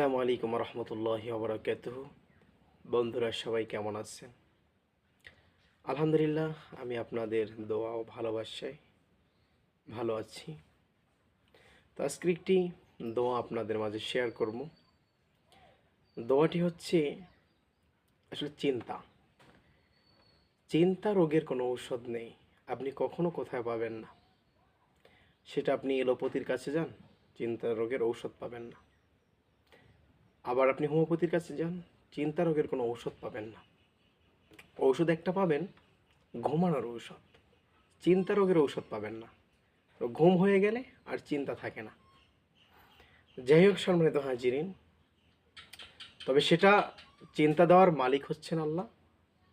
আসসালামু আলাইকুম রহমতুল্লাহ ওবরাকাত বন্ধুরা, সবাই কেমন আছেন? আলহামদুলিল্লাহ, আমি আপনাদের দোয়া ও ভালোবাসায় ভালো আছি। তো আজকে একটি দোয়া আপনাদের মাঝে শেয়ার করব। দোয়াটি হচ্ছে আসলে চিন্তা। চিন্তা রোগের কোনো ঔষধ নেই। আপনি কখনো কোথায় পাবেন না। সেটা আপনি এলোপতির কাছে যান। চিন্তা রোগের ঔষধ পাবেন না। আবার আপনি হোমিওপ্যাথির কাছে যান, চিন্তা রোগের কোনো ঔষধ পাবেন না। ঔষধ একটা পাবেন, ঘুমানোর ঔষধ। চিন্তা রোগের ঔষধ পাবেন না। তো ঘুম হয়ে গেলে আর চিন্তা থাকে না। যাই হোক, সম্মানিত হাজিরিন, তবে সেটা চিন্তা দেওয়ার মালিক হচ্ছেন আল্লাহ,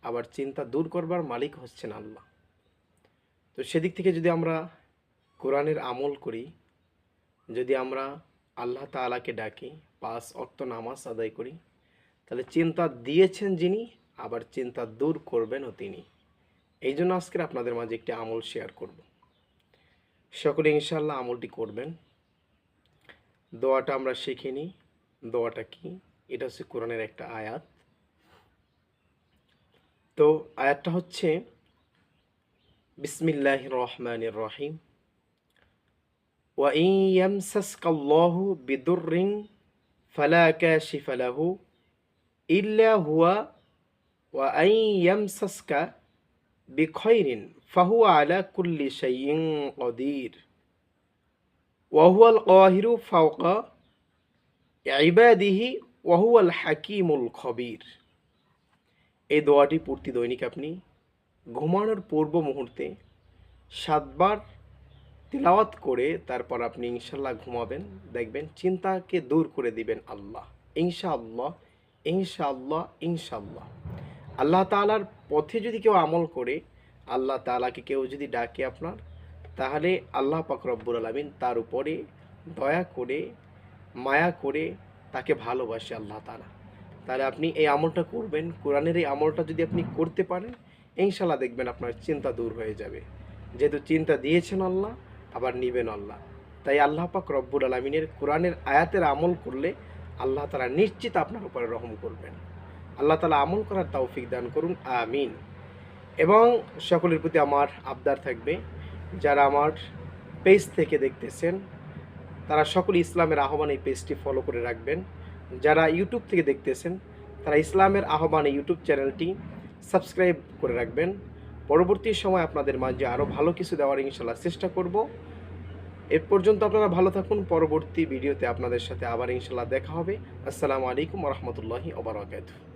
আবার চিন্তা দূর করবার মালিক হচ্ছেন আল্লাহ। তো সেদিক থেকে যদি আমরা কোরআনের আমল করি, যদি আমরা আল্লাহ তাআলাকে ডাকি পাঁচ অক্ত নামাজ আদায় করি। তাহলে চিন্তা দিয়েছেন যিনি, আবার চিন্তা দূর করবেনও তিনি। এই জন্য আজকের আপনাদের মাঝে একটি আমল শেয়ার করব। সকলে ইনশাল্লাহ আমলটি করবেন। দোয়াটা আমরা শিখে নিই। দোয়াটা কি? এটা হচ্ছে কোরআনের একটা আয়াত। তো আয়াতটা হচ্ছে বিসমিল্লাহ রহমান রহিম। ওয়াইয়ামসাসকাল্লাহু বিদুর রিং بضر فلا كاشف له إلا هو وأن يمسسك بخير فهو على كل شيء قدير وهو القاهر فوق عباده وهو الحكيم الخبير এই দোয়াটি পূর্তি দৈনিক আপনি ঘুমানোর পূর্ব মুহূর্তে সাতবার তিলাওয়াত করে তারপর আপনি ইনশাল্লাহ ঘুমাবেন, দেখবেন চিন্তাকে দূর করে দিবেন আল্লাহ। ইনশাআল্লাহ ইনশাআল্লাহ ইনশাআল্লাহ। আল্লাহ তালার পথে যদি কেউ আমল করে, আল্লাহ তালাকে কেউ যদি ডাকে আপনার, তাহলে আল্লাহ রব্বুল আলমিন তার উপরে দয়া করে, মায়া করে তাকে ভালোবাসে আল্লাহ তালা তাহলে আপনি এই আমলটা করবেন, কোরআনের এই আমলটা যদি আপনি করতে পারেন ইনশাল্লাহ দেখবেন আপনার চিন্তা দূর হয়ে যাবে। যেহেতু চিন্তা দিয়েছেন আল্লাহ আবার নিবেন আল্লাহ। তাই আল্লাহ পাক রব্বুল আলমিনের কোরআনের আয়াতের আমল করলে আল্লাহ তালা নিশ্চিত আপনার উপরে রহম করবেন। আল্লাহ তালা আমল করার তৌফিক দান করুন, আমিন। এবং সকলের প্রতি আমার আবদার থাকবে, যারা আমার পেজ থেকে দেখতেছেন, তারা সকল ইসলামের আহ্বান এই পেজটি ফলো করে রাখবেন। যারা ইউটিউব থেকে দেখতেছেন, তারা ইসলামের আহ্বান ইউটিউব চ্যানেলটি সাবস্ক্রাইব করে রাখবেন। পরবর্তী সময় আপনাদের মাঝে আরও ভালো কিছু দেওয়ার ইনশাল্লাহ চেষ্টা করব। এ পর্যন্ত আপনারা ভালো থাকুন। পরবর্তী ভিডিওতে আপনাদের সাথে আবার ইনশাল্লাহ দেখা হবে। আসসালামু আলাইকুম রহমতুল্লাহি ওবরাকাতু